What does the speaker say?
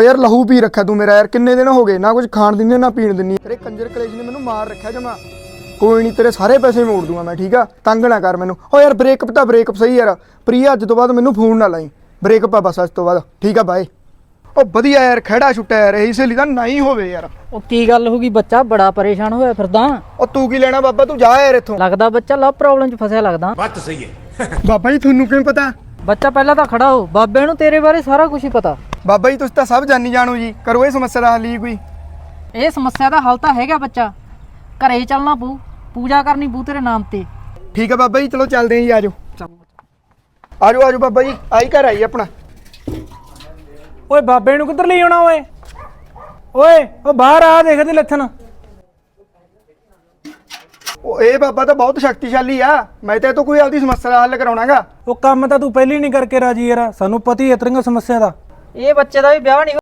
ਓ ਯਾਰ ਲਹੂ ਪੀ ਰੱਖਿਆ ਤੂੰ ਮੇਰਾ ਯਾਰ ਕਿੰਨੇ ਦਿਨ ਹੋ ਗਏ? ਨਾ ਕੁਝ ਖਾਣ ਦਿੰਦੀ ਨਾ ਪੀਣ ਦਿੰਦੀ। ਤੇਰੇ ਕੰਜਰ ਕਲੇਜ ਨੇ ਮੈਨੂੰ ਮਾਰ ਰੱਖਿਆ ਜਮਾ। ਕੋਈ ਨਹੀਂ ਤੇਰੇ ਸਾਰੇ ਪੈਸੇ ਮੋੜ ਦੂੰਗਾ ਮੈਂ ਠੀਕ ਆ? ਤੰਗ ਨਾ ਕਰ ਮੈਨੂੰ। ਓ ਯਾਰ ਬ੍ਰੇਕਅਪ ਤਾਂ ਬ੍ਰੇਕਅਪ ਸਹੀ ਯਾਰ। ਪ੍ਰਿਆ ਅੱਜ ਤੋਂ ਬਾਅਦ ਮੈਨੂੰ ਫੋਨ ਨਾ ਲਾਈ। ਬ੍ਰੇਕਅਪ ਆ ਬਸ ਅੱਜ ਤੋਂ ਬਾਅਦ। ਠੀਕ ਆ ਬਾਏ ਓ ਵਧੀਆ ਯਾਰ ਖੜਾ ਛੁੱਟਿਆ ਯਾਰ ਇਹ ਸਹੇਲੀ ਤਾਂ ਨਹੀਂ ਹੋਵੇ ਯਾਰ। ਉਹ ਕੀ ਗੱਲ ਹੋ ਗਈ ਬੱਚਾ? ਬੜਾ ਪਰੇਸ਼ਾਨ ਹੋਇਆ ਫਿਰਦਾ। ਓ ਤੂੰ ਕੀ ਲੈਣਾ ਬਾਬਾ? ਤੂੰ ਜਾ ਯਾਰ ਇੱਥੋਂ। ਲੱਗਦਾ ਬੱਚਾ ਲਵ ਪ੍ਰੋਬਲਮ 'ਚ ਫਸਿਆ ਲੱਗਦਾ। ਬਾਬਾ ਜੀ ਤੁਹਾਨੂੰ ਕਿਵੇਂ ਪਤਾ? ਬੱਚਾ ਪਹਿਲਾਂ ਤਾਂ ਖੜਾ ਹੋ ਬਾਬੇ ਨੂੰ ਤੇਰੇ ਬਾਰੇ ਸਾਰਾ ਕੁਝ ਹੀ ਪਤਾ। ਬਾਬਾ ਜੀ ਤੁਸੀਂ ਤਾਂ ਸਭ ਜਾਣੀ ਜਾਣੋ ਜੀ। ਕਰੋ ਇਹ ਸਮੱਸਿਆ ਦਾ ਹੱਲ ਜੀ ਕੋਈ। ਇਹ ਸਮੱਸਿਆ ਦਾ ਹੱਲ ਤਾਂ ਹੈਗਾ ਬੱਚਾ। ਘਰੇ ਚੱਲਣਾ ਪਊ ਪੂਜਾ ਕਰਨੀ ਪਊ ਤੇਰੇ ਨਾਮ ਤੇ। ਠੀਕ ਆ ਬਾਬਾ ਜੀ ਚਲੋ ਚੱਲਦੇ ਆਂ ਜੀ ਆਜੋ। ਆਜੋ ਆਜੋ ਬਾਬਾ ਜੀ ਆਈ ਘਰ ਆਈ ਆਪਣਾ। ਓਏ ਬਾਬੇ ਨੂੰ ਕਿੱਧਰ ਲਈ ਆਉਣਾ ਓਏ? ਓਏ ਉਹ ਬਾਹਰ ਆ ਦੇਖਦੇ ਲੱਥਣ। ਉਹ ਇਹ ਬਾਬਾ ਤਾਂ ਬਹੁਤ ਸ਼ਕਤੀਸ਼ਾਲੀ ਆ। ਮੈਂ ਤਾਂ ਇਹ ਤੋਂ ਕੋਈ ਆਪਦੀ ਸਮੱਸਿਆ ਦਾ ਹੱਲ ਕਰਾਉਣਾਗਾ। ਉਹ ਕੰਮ ਤਾਂ ਤੂੰ ਪਹਿਲੀ ਨਹੀਂ ਕਰਕੇ ਰਾਜੀ ਯਾਰ। ਸਾਨੂੰ ਪਤਾ ਹੀ ਹੈ ਤੇਰੀਆਂ ਸਮੱਸਿਆ ਦਾ। ਇਹ ਬੱਚੇ ਦਾ ਵੀ ਵਿਆਹ ਨਹੀਂ